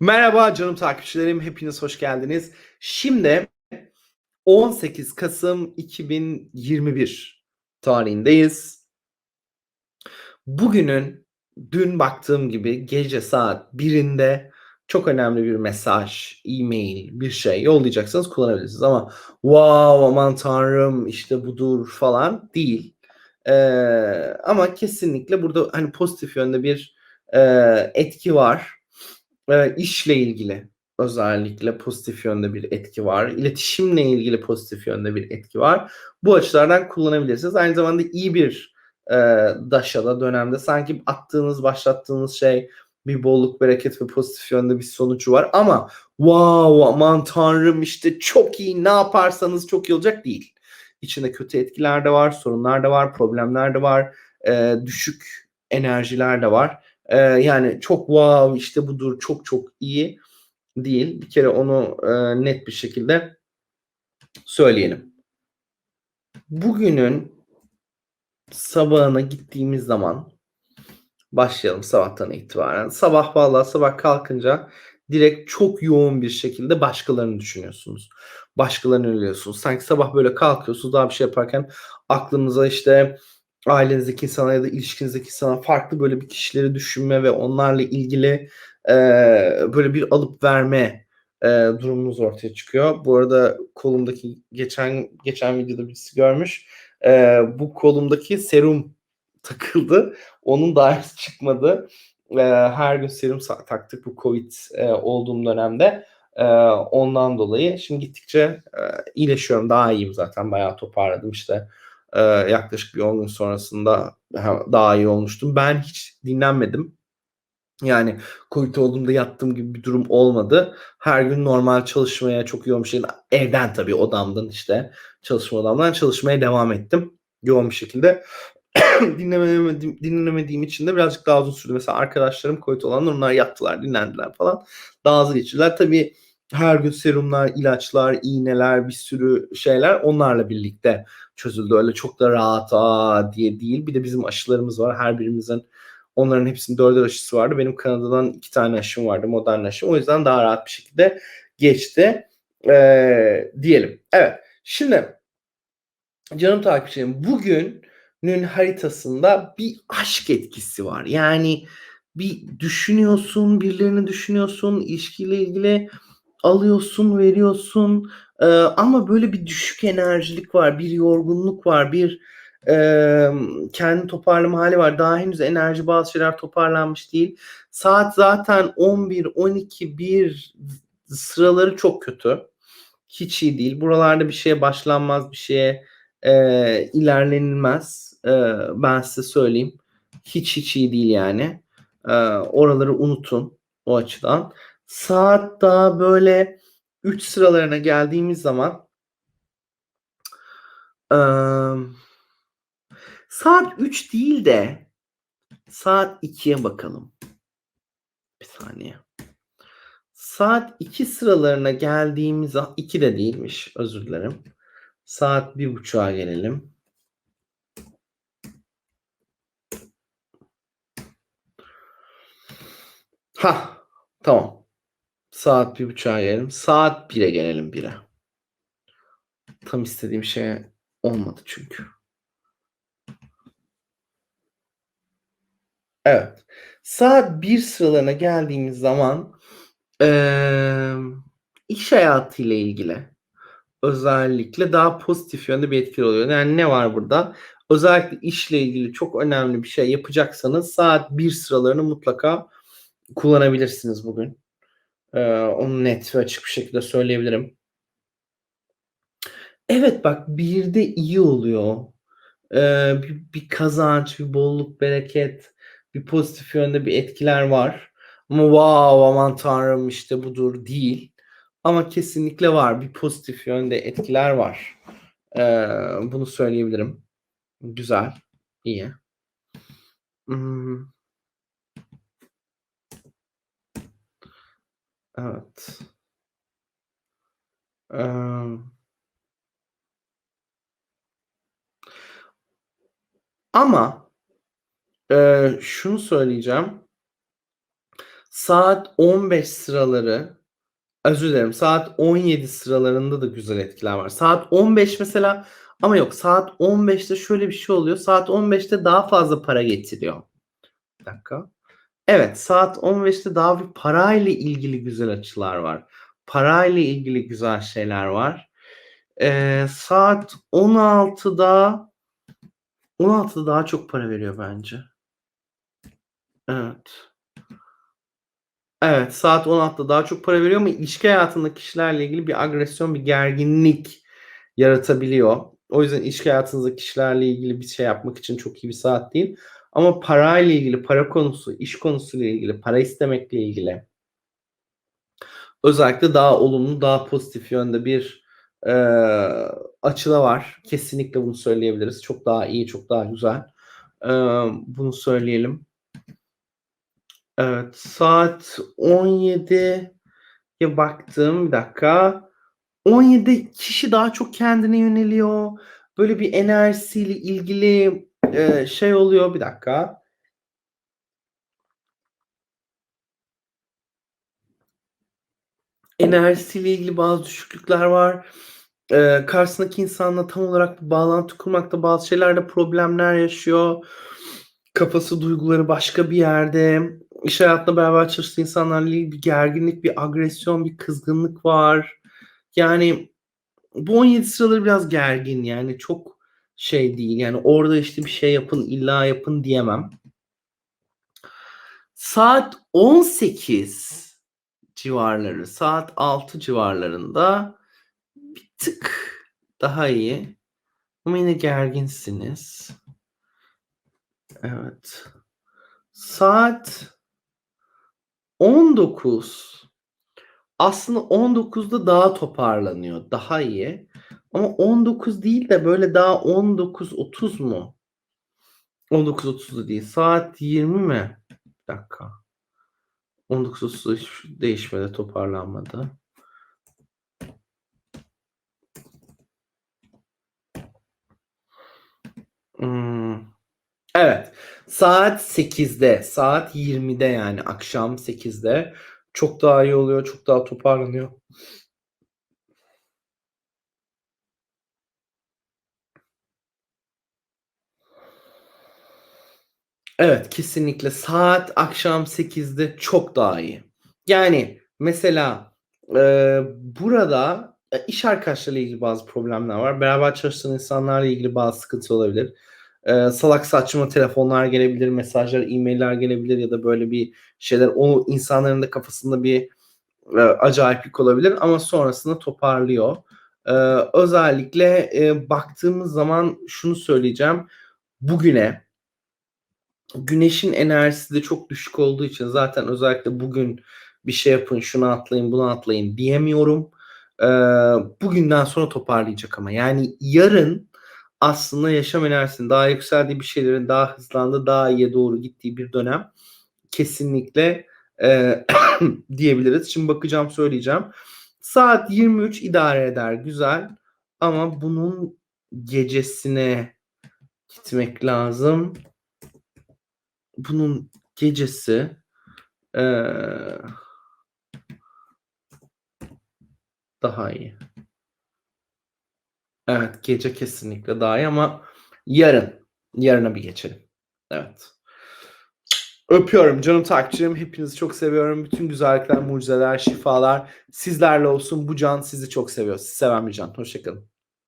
Merhaba canım takipçilerim, hepiniz hoş geldiniz. Şimdi 18 Kasım 2021 tarihindeyiz. Bugünün dün baktığım gibi gece saat 1'inde çok önemli bir mesaj, e-mail, bir şey yollayacaksınız kullanabilirsiniz ama wow aman tanrım işte budur falan değil. Ee, ama kesinlikle burada hani pozitif yönde bir e, etki var e, işle ilgili özellikle pozitif yönde bir etki var. İletişimle ilgili pozitif yönde bir etki var. Bu açılardan kullanabilirsiniz. Aynı zamanda iyi bir e, daşada dönemde sanki attığınız, başlattığınız şey bir bolluk, bereket ve pozitif yönde bir sonucu var. Ama wow aman tanrım işte çok iyi ne yaparsanız çok iyi olacak değil. İçinde kötü etkiler de var, sorunlar da var, problemler de var, e, düşük enerjiler de var. Ee, yani çok wow işte budur çok çok iyi değil. Bir kere onu e, net bir şekilde söyleyelim. Bugünün sabahına gittiğimiz zaman başlayalım sabahtan itibaren. Sabah vallahi sabah kalkınca direkt çok yoğun bir şekilde başkalarını düşünüyorsunuz. Başkalarını ölüyorsunuz. Sanki sabah böyle kalkıyorsunuz daha bir şey yaparken aklınıza işte ailenizdeki insana ya da ilişkinizdeki insana farklı böyle bir kişileri düşünme ve onlarla ilgili e, böyle bir alıp verme e, durumunuz ortaya çıkıyor. Bu arada kolumdaki geçen geçen videoda birisi görmüş. E, bu kolumdaki serum takıldı. Onun daha çıkmadı. E, her gün serum taktık bu Covid e, olduğum dönemde. E, ondan dolayı şimdi gittikçe e, iyileşiyorum. Daha iyiyim zaten. Bayağı toparladım işte e, yaklaşık bir 10 gün sonrasında daha iyi olmuştum. Ben hiç dinlenmedim. Yani Covid olduğumda yattığım gibi bir durum olmadı. Her gün normal çalışmaya çok yoğun bir şekilde evden tabii odamdan işte çalışma odamdan çalışmaya devam ettim. Yoğun bir şekilde. dinlemediğim, dinlemediğim için de birazcık daha uzun sürdü. Mesela arkadaşlarım Covid olanlar onlar yattılar, dinlendiler falan. Daha hızlı geçirdiler. Tabii her gün serumlar, ilaçlar, iğneler, bir sürü şeyler onlarla birlikte çözüldü. Öyle çok da rahat aa diye değil. Bir de bizim aşılarımız var. Her birimizin onların hepsinin dörder aşısı vardı. Benim Kanada'dan iki tane aşım vardı. Modern aşım. O yüzden daha rahat bir şekilde geçti. Ee, diyelim. Evet. Şimdi canım takipçilerim bugünün haritasında bir aşk etkisi var. Yani bir düşünüyorsun, birilerini düşünüyorsun, ilişkiyle ilgili alıyorsun, veriyorsun e, ama böyle bir düşük enerjilik var, bir yorgunluk var, bir e, kendi toparlama hali var. Daha henüz enerji bazı şeyler toparlanmış değil. Saat zaten 11, 12, 1 sıraları çok kötü. Hiç iyi değil. Buralarda bir şeye başlanmaz, bir şeye e, ilerlenilmez. E, ben size söyleyeyim. Hiç hiç iyi değil yani. E, oraları unutun o açıdan saat daha böyle 3 sıralarına geldiğimiz zaman ıı, saat 3 değil de saat 2'ye bakalım. Bir saniye. Saat 2 sıralarına geldiğimiz 2 de değilmiş. Özür dilerim. Saat 1.30'a gelelim. Ha, tamam. Saat bir buçuğa gelelim. Saat 1'e gelelim 1'e. Tam istediğim şey olmadı çünkü. Evet. Saat 1 sıralarına geldiğimiz zaman ee, iş hayatı ile ilgili özellikle daha pozitif yönde bir etkili oluyor. Yani ne var burada? Özellikle işle ilgili çok önemli bir şey yapacaksanız saat 1 sıralarını mutlaka kullanabilirsiniz bugün. Ee, onu net ve açık bir şekilde söyleyebilirim. Evet bak bir de iyi oluyor. Ee, bir, bir kazanç, bir bolluk, bereket, bir pozitif yönde bir etkiler var. Ama wow aman tanrım işte budur değil. Ama kesinlikle var. Bir pozitif yönde etkiler var. Ee, bunu söyleyebilirim. Güzel. iyi. Hmm. Evet. Emm ama, eee, şunu söyleyeceğim. Saat 15 sıraları, özür dilerim, saat 17 sıralarında da güzel etkiler var. Saat 15 mesela ama yok saat 15'te şöyle bir şey oluyor. Saat 15'te daha fazla para getiriyor. Bir dakika. Evet, saat 15'te daha bir parayla ilgili güzel açılar var. Parayla ilgili güzel şeyler var. Eee, saat 16'da 16'da daha çok para veriyor bence. Evet. Evet, saat 16'da daha çok para veriyor ama ilişki hayatında kişilerle ilgili bir agresyon, bir gerginlik yaratabiliyor. O yüzden ilişki hayatınızdaki kişilerle ilgili bir şey yapmak için çok iyi bir saat değil. Ama parayla ilgili, para konusu, iş konusuyla ilgili, para istemekle ilgili özellikle daha olumlu, daha pozitif yönde bir eee açı da var. Kesinlikle bunu söyleyebiliriz. Çok daha iyi, çok daha güzel. Eee, bunu söyleyelim. Evet, saat 17'ye baktım. Bir dakika. 17'de kişi daha çok kendine yöneliyor. Böyle bir enerjisiyle ilgili, eee, şey oluyor. Bir dakika. Enerjisiyle ilgili bazı düşüklükler var. Eee, karşısındaki insanla tam olarak bir bağlantı kurmakta bazı şeylerde problemler yaşıyor. Kafası, duyguları başka bir yerde. İş hayatında beraber çalıştığı insanlarla ilgili bir gerginlik, bir agresyon, bir kızgınlık var. Yani bu 17 sıraları biraz gergin yani çok şey değil. Yani orada işte bir şey yapın, illa yapın diyemem. Saat 18 civarları, saat 6 civarlarında bir tık daha iyi ama yine gerginsiniz. Evet. Saat 19 aslında 19'da daha toparlanıyor, daha iyi. Ama 19 değil de böyle daha 19.30 mu? 19.30'da değil. Saat 20 mi? Bir dakika. 19.30'da hiç değişmedi, toparlanmadı. Imm, evet. Saat 8'de, saat 20'de yani akşam 8'de çok daha iyi oluyor, çok daha toparlanıyor. Evet, kesinlikle saat akşam 8'de çok daha iyi. Yani mesela, eee, burada, eee, iş arkadaşlarıyla ilgili bazı problemler var. Beraber çalıştığın insanlarla ilgili bazı sıkıntı olabilir. Eee, salak saçma telefonlar gelebilir, mesajlar, e-mail'ler gelebilir ya da böyle bir şeyler o insanların da kafasında bir, eee, acayiplik olabilir ama sonrasında toparlıyor. Eee, özellikle, eee, baktığımız zaman şunu söyleyeceğim. Bugüne Güneşin enerjisi de çok düşük olduğu için zaten özellikle bugün bir şey yapın, şunu atlayın, bunu atlayın diyemiyorum. Eee, bugünden sonra toparlayacak ama. Yani yarın aslında yaşam enerjisinin daha yükseldiği, bir şeylerin daha hızlandığı, daha iyiye doğru gittiği bir dönem. Kesinlikle, eee, diyebiliriz. Şimdi bakacağım, söyleyeceğim. Saat 23 idare eder, güzel ama bunun gecesine gitmek lazım. Bunun gecesi, eee daha iyi. Evet, gece kesinlikle daha iyi ama yarın, yarına bir geçelim. Evet. Öpüyorum canım takipçilerim. Hepinizi çok seviyorum. Bütün güzellikler, mucizeler, şifalar sizlerle olsun. Bu can sizi çok seviyor. Sizi seven bir can. Hoşça kalın.